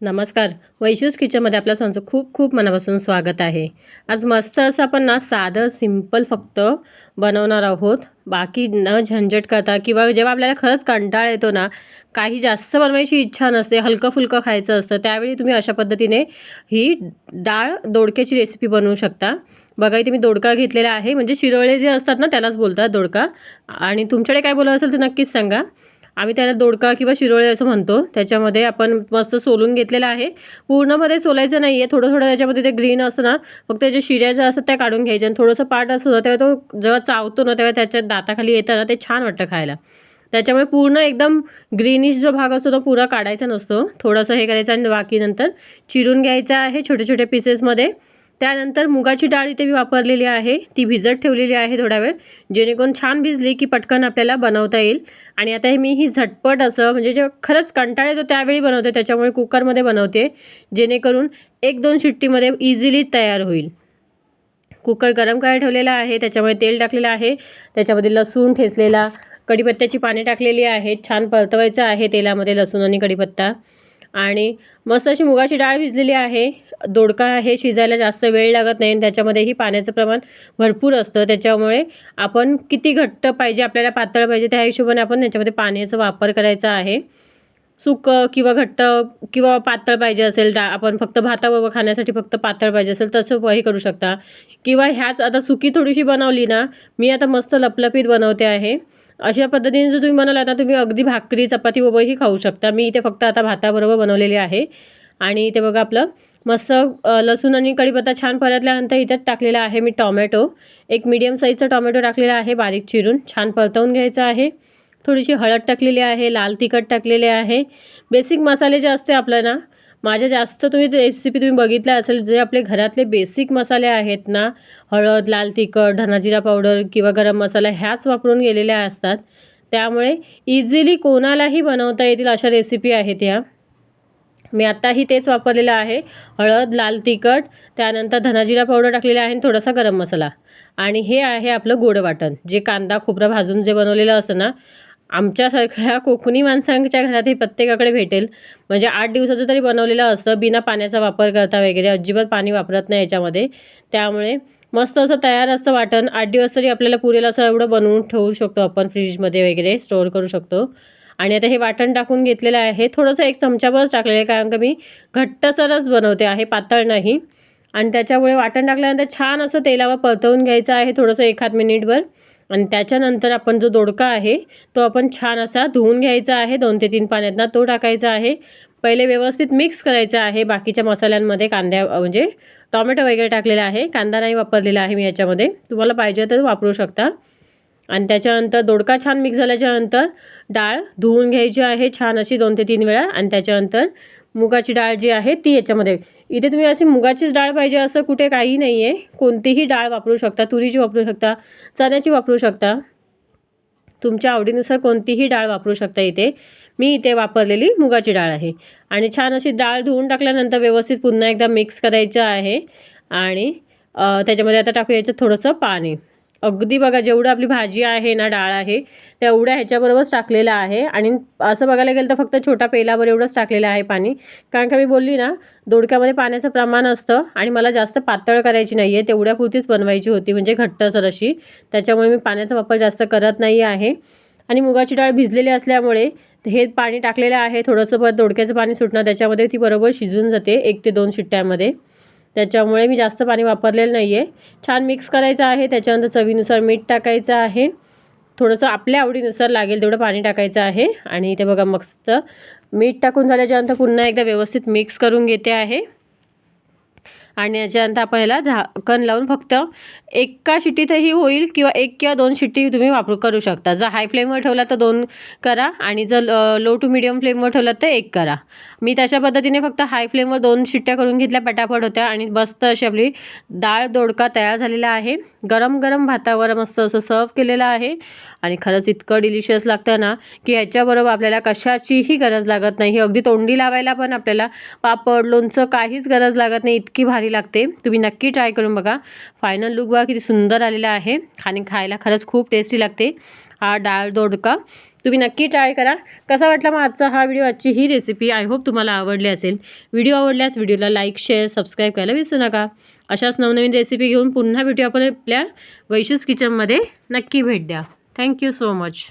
नमस्कार. वैशूज किचनमध्ये आपल्या सर्वांचं खूप खूप मनापासून स्वागत आहे. आज मस्त असं आपण ना साधं सिंपल फक्त बनवणार आहोत. बाकी न झंझट करता किंवा जेव्हा आपल्याला खरंच कंटाळा येतो ना काही जास्त बनवायची इच्छा नसते हलकं फुलकं खायचं असतं त्यावेळी तुम्ही अशा पद्धतीने ही डाळ दोडक्याची रेसिपी बनवू शकता. बघा इथे मी दोडका घेतलेला आहे. म्हणजे शिरोळे जे असतात ना त्यालाच बोलतात दोडका. आणि तुमच्याकडे काय बोलत असेल तर नक्कीच सांगा. आम्ही त्याला दोडका किंवा शिरोळे असं म्हणतो. त्याच्यामध्ये आपण मस्त सोलून घेतलेलं आहे. पूर्णमध्ये सोलायचं नाही आहे थोडं थोडं त्याच्यामध्ये ते ग्रीन असतं ना फक्त त्याच्या शिऱ्या ज्या असतात त्या काढून घ्यायच्या. आणि थोडंसं पाट असतं ना तेव्हा तो जेव्हा चावतो ना तेव्हा त्याच्या दाताखाली येतं ना ते छान वाटतं खायला. त्याच्यामुळे पूर्ण एकदम ग्रीनिश जो भाग असतो तो पुरा काढायचा नसतो. थोडंसं हे करायचं आणि बाकी नंतर चिरून घ्यायचं आहे छोटे छोटे पीसेसमध्ये त्यानंतर मुगाची डाळ इथे मी वापरलेली आहे. ती भिजत ठेवलेली आहे थोडा वेळ. जेणेकरून छान भिजली की पटकन आपल्याला बनवता येईल. आणि आता हे मी ही झटपट असं म्हणजे जे खरंच कंटाळा येतो त्यावेळी बनवते त्याच्यामुळे कुकरमध्ये बनवते. जेणेकरून एक दोन शिट्टीमध्ये इझिली तयार होईल. कुकर गरम करायला ठेवलेला आहे त्याच्यामुळे तेल टाकलेलं आहे. त्याच्यामध्ये लसूण ठेचलेला कढीपत्त्याची पाने टाकलेली आहेत. छान परतवायचं आहे तेलामध्ये लसूण आणि कढीपत्ता. आणि मस्त अशी मुगाची डाळ भिजलेली आहे. दोडका हे शिजायला जास्त वेळ लागत नाही आणि त्याच्यामध्येही पाण्याचं प्रमाण भरपूर असतं. त्याच्यामुळे आपण किती घट्ट पाहिजे आपल्याला पातळ पाहिजे त्या हिशोबाने आपण त्याच्यामध्ये पाण्याचा वापर करायचा आहे. सुकं किंवा घट्ट किंवा पातळ पाहिजे असेल डा आपण फक्त भाताबरोबर खाण्यासाठी फक्त पातळ पाहिजे असेल तसं हे करू शकता. किंवा ह्याच आता सुकी थोडीशी बनवली ना मी आता मस्त लपलपीत बनवते आहे. अशा पद्धतीने जर तुम्ही बनवला ना तुम्ही अगदी भाकरी चपाती वगैरेही खाऊ शकता. मी इथे फक्त आता भाताबरोबर बनवलेली आहे. आणि ते बघा आपलं मस्त लसूण आणि कढीपत्ता छान परतल्यानंतर इथेच टाकलेला आहे मी टॉमॅटो. एक मीडियम साईजचा टॉमॅटो टाकलेला आहे बारीक चिरून. छान परतवून घ्यायचं आहे. थोडीशी हळद टाकलेली आहे लाल तिखट टाकलेले आहे. बेसिक मसाले जे असते आपलं ना माझ्या जास्त तुम्ही रेसिपी तुम्ही बघितल्या असेल जे आपले घरातले बेसिक मसाले आहेत ना हळद लाल तिखट धनाजिरा पावडर किंवा गरम मसाला ह्याच वापरून गेलेल्या असतात. त्यामुळे इझिली कोणालाही बनवता येतील अशा रेसिपी आहेत या. मी आत्ताही तेच वापरलेलं आहे. हळद लाल तिखट त्यानंतर धनाजिरा पावडर टाकलेला आहे आणि थोडासा गरम मसाला. आणि हे आहे आपलं गोड वाटण. जे कांदा खोबरं भाजून जे बनवलेलं असतं ना आमच्यासारख्या कोकणी माणसांच्या घरात हे प्रत्येकाकडे भेटेल. म्हणजे आठ दिवसाचं तरी बनवलेलं असतं बिना पाण्याचा वापर करता वगैरे. अजिबात पाणी वापरत नाही याच्यामध्ये. त्यामुळे मस्त असं तयार असतं वाटण. आठ दिवस तरी आपल्याला पुरेल असं एवढं बनवून ठेवू शकतो आपण फ्रीजमध्ये वगैरे स्टोअर करू शकतो. आणि आता हे वाटण टाकून घेतलेलं आहे. थोडंसं एक चमचाभरच टाकलेलं आहे कारण का मी घट्टसरच बनवते आहे पातळ नाही. आणि त्याच्यामुळे वाटण टाकल्यानंतर छान असं तेलावर परतवून घ्यायचं आहे थोडंसं एखाद मिनिटभर. आणि त्याच्यानंतर आपण जो दोडका आहे तो आपण छान असा धुवून घ्यायचा आहे दोन ते तीन पाण्यातनं तो टाकायचा आहे. पहिले व्यवस्थित मिक्स करायचं आहे बाकीच्या मसाल्यांमध्ये कांद्या म्हणजे टॉमॅटो वगैरे टाकलेला आहे. कांदा नाही वापरलेला आहे मी याच्यामध्ये. तुम्हाला पाहिजे तर वापरू शकता. आणि त्याच्यानंतर दोडका छान मिक्स झाल्याच्यानंतर डाळ धुवून घ्यायची आहे छान अशी दोन ते तीन वेळा. आणि त्याच्यानंतर मुगाची डाळ जी आहे ती याच्यामध्ये. इथे तुम्ही अशी मुगाचीच डाळ पाहिजे असं कुठे काही नाही आहे कोणतीही डाळ वापरू शकता तुरीची वापरू शकता चण्याची वापरू शकता. तुमच्या आवडीनुसार कोणतीही डाळ वापरू शकता इथे. मी इथे वापरलेली मुगाची डाळ आहे. आणि छान अशी डाळ धुवून टाकल्यानंतर व्यवस्थित पुन्हा एकदा मिक्स करायचं आहे. आणि त्याच्यामध्ये आता टाकूयाचं थोडंसं पाणी. अगदी बघा जेवढं आपली भाजी आहे ना डाळ आहे तेवढ्या ह्याच्याबरोबरच टाकलेलं आहे. आणि असं बघायला गेलं तर फक्त छोटा पेलावर एवढंच टाकलेलं आहे पाणी. कारण का मी बोलली ना दोडक्यामध्ये पाण्याचं प्रमाण असतं आणि मला जास्त पातळ करायची नाही आहे तेवढ्यापुरतीच बनवायची होती म्हणजे घट्टसर अशी त्याच्यामुळे मी पाण्याचा वापर जास्त करत नाही आहे. आणि मुगाची डाळ भिजलेली असल्यामुळे हे पाणी टाकलेलं आहे थोडंसं परत दोडक्याचं पाणी सुटणं त्याच्यामध्ये ती बरोबर शिजून जाते एक ते दोन शिट्ट्यामध्ये. त्याच्यामुळे मी जास्त पाणी वापरलेलं नाही आहे छान मिक्स करायचं आहे. त्याच्यानंतर चवीनुसार मीठ टाकायचं आहे. थोडंसं आपल्या आवडीनुसार लागेल तेवढं पाणी टाकायचं आहे. आणि ते बघा मस्त मीठ टाकून झाल्याच्यानंतर पुन्हा एकदा व्यवस्थित मिक्स करून घेते आहे. आणि याच्यानंतर आपण याला झाकण लावून फक्त एका शिट्टीतही होईल किंवा एक किंवा दोन शिट्टी तुम्ही वापरू करू शकता. जर हाय फ्लेमवर ठेवला तर दोन करा आणि जर लो टू मिडियम फ्लेमवर ठेवला तर एक करा. मी तशा पद्धतीने फक्त हाय फ्लेमवर दोन शिट्ट्या करून घेतल्या पटापट होत्या आणि मस्त अशी आपली डाळ दोडका तयार झालेला आहे. गरम गरम भातावर मस्त असं सर्व केलेलं आहे. आणि खरंच इतकं डिलिशियस लागतं ना की ह्याच्याबरोबर आपल्याला कशाचीही गरज लागत नाही. अगदी तोंडी लावायला पण आपल्याला पापड लोणचं काहीच गरज लागत नाही. इतकी भारी लागते. तुम्ही नक्की ट्राय करून बघा. फायनल लुक बघा किती सुंदर आलेला आहे. आणि खायला खरंच खूप टेस्टी लागते. हा डाळ दोडका. तुम्ही नक्की ट्राय करा. कसा वाटला मग आजचा हा व्हिडिओ आजची ही रेसिपी आय होप तुम्हाला आवडली असेल. व्हिडिओ आवडल्यास व्हिडिओला लाईक शेअर सबस्क्राईब करायला विसरू नका. अशाच नवनवीन रेसिपी घेऊन पुन्हा भेटू आपण आपल्या वैशूस किचनमध्ये नक्की भेट द्या. Thank you so much